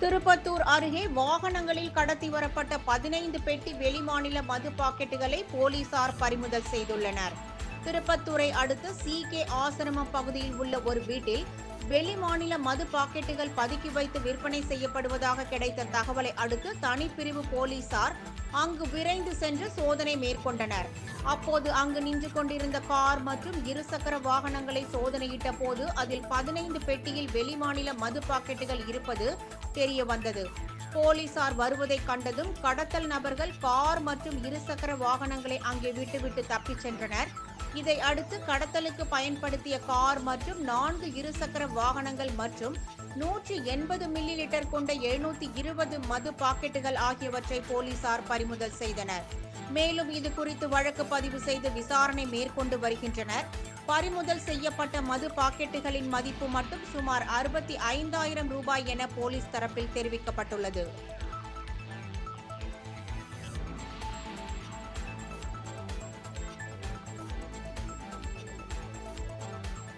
திருப்பத்தூர் அருகே வாகனங்களில் கடத்தி வரப்பட்ட பதினைந்து பெட்டி வெளிமாநில மது பாக்கெட்டுகளை போலீசார் பறிமுதல் செய்துள்ளனர். திருப்பத்தூரை அடுத்த சி கே ஆசிரமம் பகுதியில் உள்ள ஒரு வீட்டில் வெளிமாநில மது பாக்கெட்டுகள் பதுக்கி வைத்து விற்பனை செய்யப்படுவதாக கிடைத்த தகவலை அடுத்து தனிப்பிரிவு போலீசார் அங்கு விரைந்து சென்று சோதனை மேற்கொண்டனர். அப்போது அங்கு நின்று கொண்டிருந்த கார் மற்றும் இருசக்கர வாகனங்களை சோதனையிட்ட போது அதில் பதினைந்து பெட்டியில் வெளிமாநில மது பாக்கெட்டுகள் இருப்பது தெரிய வந்தது. போலீசார் வருவதை கண்டதும் கடத்தல் நபர்கள் கார் மற்றும் இருசக்கர வாகனங்களை அங்கே விட்டுவிட்டு தப்பிச் சென்றனர். இதை அடுத்து கடத்தலுக்கு பயன்படுத்திய கார் மற்றும் நான்கு இருசக்கர வாகனங்கள் மற்றும் நூற்றி எண்பது மில்லி லிட்டர் கொண்ட எழுநூத்தி இருபது மது பாக்கெட்டுகள் ஆகியவற்றை போலீசார் பறிமுதல் செய்தனர். மேலும் இது குறித்து வழக்கு பதிவு செய்து விசாரணை மேற்கொண்டு வருகின்றனர். பறிமுதல் செய்யப்பட்ட மது பாக்கெட்டுகளின் மதிப்பு மட்டும் சுமார் அறுபத்தி ஐந்தாயிரம் ரூபாய் என போலீஸ் தரப்பில் தெரிவிக்கப்பட்டுள்ளது.